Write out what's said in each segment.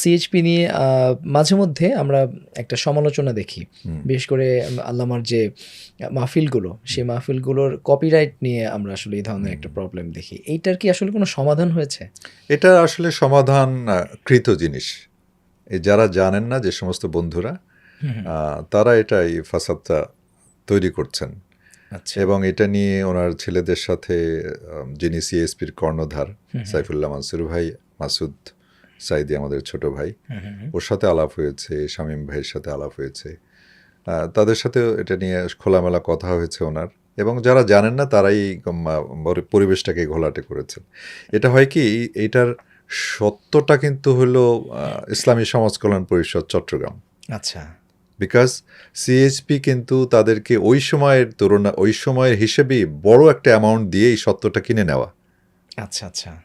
CHP নিয়ে মাঝে মধ্যে আমরা একটা সমালোচনা দেখি। বিশেষ করে আল্লামার যে মাহফিলগুলো সেই মাহফিলগুলোর কপিরাইট নিয়ে আমরা আসলে এই ধরনের একটা প্রবলেম দেখি। এইটার কি আসলে কোনো সমাধান হয়েছে? এটা আসলে সমাধান কৃত জিনিস। এই যারা জানেন না যে সমস্ত বন্ধুরা তারা এটা এই ফাসাদটা তৈরি করছেন। আচ্ছা। এবং এটা নিয়ে ওনার ছেলেদের সাথে যিনি সিএসপির কর্ণধার সাইফুল্লাহ মানসুর ভাই মাসুদ সাইদি আমাদের ছোট ভাই। ওর সাথে আলাপ হয়েছে শামীম ভাইয়ের সাথে আলাপ হয়েছে। তাদের সাথে এটা নিয়ে খোলামেলা কথা হয়েছে ওনার। এবং যারা জানেন না তারাই পরিবেশটাকে ঘোলাটে করেছেন। এটা হয় কি এইটার সত্যটা কিন্তু হলো ইসলামী সমাজ কল্যাণ পরিষদ চট্টগ্রাম। আচ্ছা। বিকজ সিএইচপি কিন্তু তাদেরকে ওই সময়ের তুলনা ওই সময়ের হিসেবেই বড় একটা অ্যামাউন্ট দিয়ে এই সত্যটা কিনে নেওয়া। আচ্ছা আচ্ছা।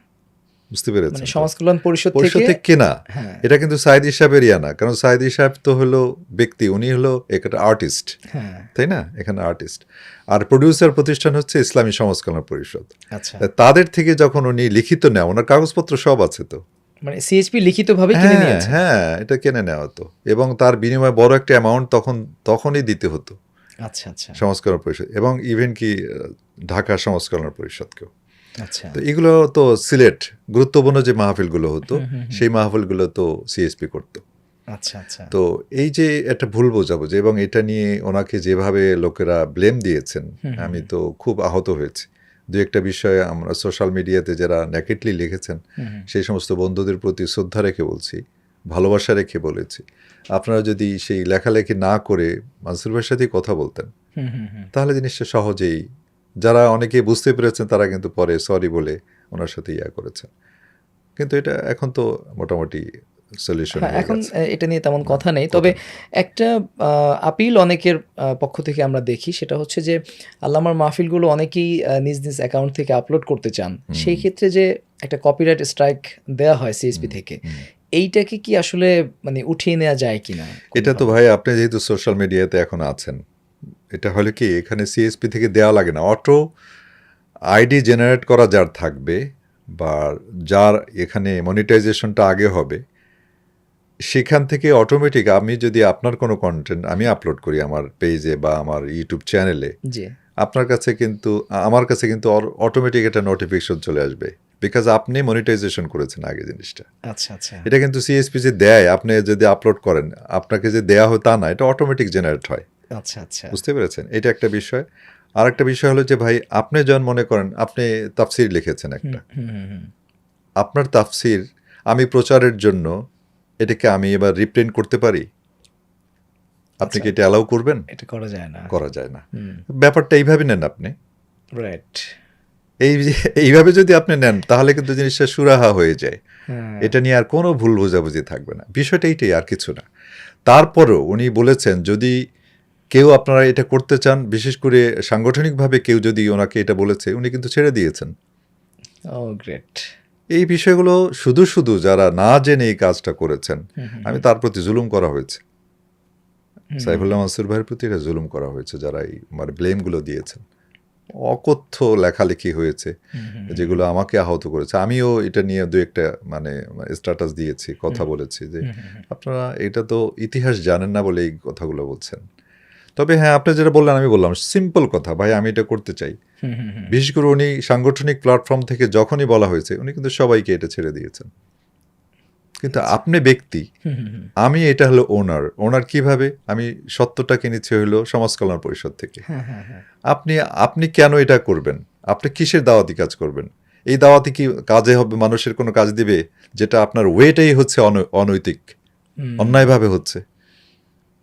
বুঝতে পেরেছেন মানে? সমাজ কল্যাণ পরিষদ পরিষদ থেকে কেনা হ্যাঁ। এটা কিন্তু সাইদি সাহেবের ইয়া না কারণ সাইদি সাহেব তো হলো ব্যক্তি উনি হলো একটা আর্টিস্ট। হ্যাঁ। তাই না? এখানে আর্টিস্ট। আর প্রডিউসার প্রতিষ্ঠান হচ্ছে ইসলামী সমাজ কল্যাণ পরিষদ। আচ্ছা। তাদের থেকে যখন উনি লিখিত নেওয়া ওনার কাগজপত্র সব আছে তো। মানে সিএইচপি লিখিতভাবে কিনে হ্যাঁ নিয়েছে? হ্যাঁ এটা কিনে নেওয়া হতো এবং তার বিনিময়ে বড় একটা অ্যামাউন্ট তখন তখনই দিতে হতো। আচ্ছা আচ্ছা। সংস্করণ পরিষদ। এবং ইভেন কি ঢাকা সংস্করণ পরিষদকেও। তো এগুলো তো সিলেট গুরুত্বপূর্ণ যে মাহফিলগুলো হতো সেই মাহফিলগুলো তো সিএসপি করতো। আচ্ছা আচ্ছা। তো এই যে একটা ভুল বোঝাবুঝি এবং এটা নিয়ে ওনাকে যেভাবে লোকেরা ব্লেম দিয়েছেন আমি তো খুব আহত হয়েছি। দু একটা বিষয়ে আমরা সোশ্যাল মিডিয়াতে যারা নেকেটলি লিখেছেন সেই সমস্ত বন্ধুদের প্রতি শ্রদ্ধা রেখে বলছি ভালোবাসা রেখে বলেছি। আপনারা যদি সেই লেখালেখি না করে মানসুর ভাইয়ের সাথেই কথা বলতেন। তাহলে জিনিসটা সহজেই যারা অনেকে বুঝতে পেরেছেন তারা কিন্তু পরে সরি বলে ওনার সাথে ইয়া করেছেন। কিন্তু এটা এখন তো মোটামুটি সলিউশন হ্যাঁ, এখন এটা নিয়ে তেমন কথা নেই। তবে একটা আপিল অনেকের পক্ষ থেকে আমরা দেখি সেটা হচ্ছে যে আল্লামার মাহফিলগুলো অনেকেই নিজ নিজ অ্যাকাউন্ট থেকে আপলোড করতে চান। সেই ক্ষেত্রে যে একটা কপিরাইট স্ট্রাইক দেওয়া হয় সিএসপি থেকে এইটাকে কি আসলে মানে উঠিয়ে নেওয়া যায় কিনা? এটা তো ভাই আপনি যেহেতু সোশ্যাল মিডিয়াতে এখন আছেন এটা হলে কি এখানে সিএসপি থেকে দেওয়া লাগে না? অটো আইডি জেনারেট করা যার থাকবে বা যার এখানে মনিটাইজেশনটা আগে হবে সেখান থেকে অটোমেটিক আমি যদি আপনার কোনো কন্টেন্ট আমি আপলোড করি আমার পেজে বা আমার ইউটিউব চ্যানেলে আপনার কাছে কিন্তু আমার কাছে কিন্তু অটোমেটিক একটা নোটিফিকেশন চলে আসবে বিকজ আপনি মনিটাইজেশন করেছেন আগে জিনিসটা। আচ্ছা আচ্ছা। এটা কিন্তু সিএসপি যে দেয় আপনি যদি আপলোড করেন আপনাকে যে দেয়া হয় তা না এটা অটোমেটিক জেনারেট হয়। আচ্ছা আচ্ছা। বুঝতে পেরেছেন? এটা একটা বিষয়। আর একটা বিষয় হলো যে ভাই আপনি যখন মনে করেন আপনি তাফসির লিখেছেন একটা। আপনার তাফসির আমি প্রচারের জন্য এটাকে আমি এবার রিপ্রিন্ট করতে পারি? আপনি কি এটা অ্যালাউ করবেন? এটা করা যায় না। করা যায় না। ব্যাপারটা এইভাবে নেন আপনি। রাইট এই এইভাবে যদি আপনি নেন তাহলে কিন্তু জিনিসটা সুরাহা হয়ে যায়। হ্যাঁ। এটা নিয়ে আর কোনো ভুল বোঝাবুঝি থাকবে না। বিষয়টা এইটাই আর কিছু না। তারপরেও উনি বলেছেন যদি কেউ আপনারা এটা করতে চান বিশেষ করে সাংগঠনিকভাবে কেউ যদি ওনাকে এটা বলেছে উনি কিন্তু ছেড়ে দিয়েছেন। গ্রেট এই বিষয়গুলো শুধু শুধু যারা না জেনে এই কাজটা করেছেন আমি তার প্রতি জুলুম করা হয়েছে। সাইফুল্লাহ মাসুর ভাইয়ের প্রতি এটা জুলুম করা হয়েছে যারা এই মানে ব্লেমগুলো দিয়েছেন। অকথ্য লেখালেখি হয়েছে যেগুলো আমাকে আহত করেছে। আমিও এটা নিয়ে দু একটা মানে স্ট্যাটাস দিয়েছি কথা বলেছি যে আপনারা এটা তো ইতিহাস জানেন না বলে এই কথাগুলো বলছেন। তবে হ্যাঁ আপনি যেটা বললেন আমি বললাম সিম্পল কথা ভাই আমি এটা করতে চাই। বিশেষ করে উনি সাংগঠনিক প্ল্যাটফর্ম থেকে যখনই বলা হয়েছে উনি কিন্তু সবাইকে এটা ছেড়ে দিয়েছেন। কিন্তু আপনি ব্যক্তি। আমি এটা হলো ওনার ওনার কীভাবে? আমি সত্যটা কিনেছি হলো সমাজ কল্যাণ পরিষদ থেকে। হ্যাঁ হ্যাঁ হ্যাঁ। আপনি আপনি কেন এটা করবেন? আপনি কিসের দাওয়াতি কাজ করবেন? এই দাওয়াতি কি কাজে হবে মানুষের কোনো কাজ দিবে যেটা আপনার ওয়েটাই হচ্ছে অন- অনৈতিক। অন্যায়ভাবে হচ্ছে।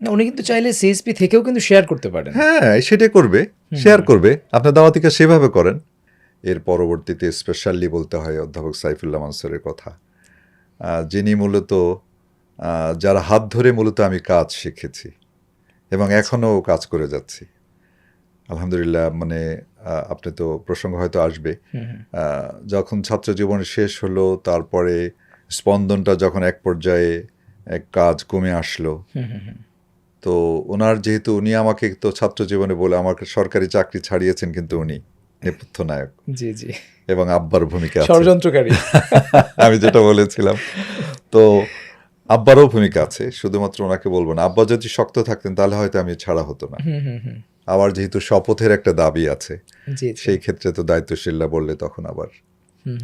না, উনি কিন্তু চাইলে সিএসপি থেকেও কিন্তু শেয়ার করতে পারেন। হ্যাঁ সেটাই করবে শেয়ার করবে। আপনার দাওয়াতি কাজ সেভাবে করেন। এর পরবর্তীতে স্পেশালি বলতে হয় অধ্যাপক সাইফুল্লাহ মানসুরের কথা। যিনি মূলত যার হাত ধরে মূলত আমি কাজ শিখেছি এবং এখনও কাজ করে যাচ্ছি। আলহামদুলিল্লাহ মানে আপনি তো প্রসঙ্গ হয়তো আসবে। যখন ছাত্র জীবন শেষ হলো তারপরে স্পন্দনটা যখন এক পর্যায়ে এক কাজ কমে আসলো। তো ওনার যেহেতু উনি আমাকে তো ছাত্র জীবনে বলে আমাকে সরকারি চাকরি ছাড়িয়েছেন কিন্তু উনি নেপথ্য নায়ক। জি জি। এবং আব্বার ভূমিকা ষড়যন্ত্রকারী। আমি যেটা বলেছিলাম। তো আব্বারও ভূমিকা আছে শুধুমাত্র ওনাকে বলব না। আব্বা যদি শক্ত থাকতেন তাহলে হয়তো আমি ছাড়া হতো না। আবার যেহেতু শপথের একটা দাবি আছে সেই ক্ষেত্রে তো দায়িত্বশীলরা বললে তখন আবার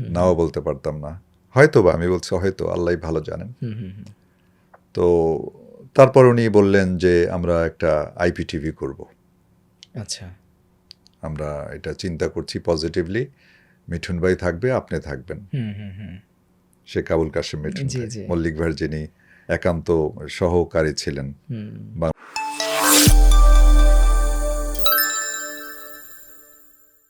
নাও বলতে পারতাম না। হয়তো বা আমি বলছি হয়তো আল্লাহ ভালো জানেন। তো তারপর উনি বললেন যে আমরা একটা আইপিটিভি করব। আচ্ছা। আমরা এটা চিন্তা করছি পজিটিভলি। মিঠুন ভাই থাকবে আপনি থাকবেন। সে কাবুল হুম। শেখ আবুল কাশেম মিঠুন মল্লিক ভাই, যিনি একান্ত সহকারী ছিলেন। হুম। বাং-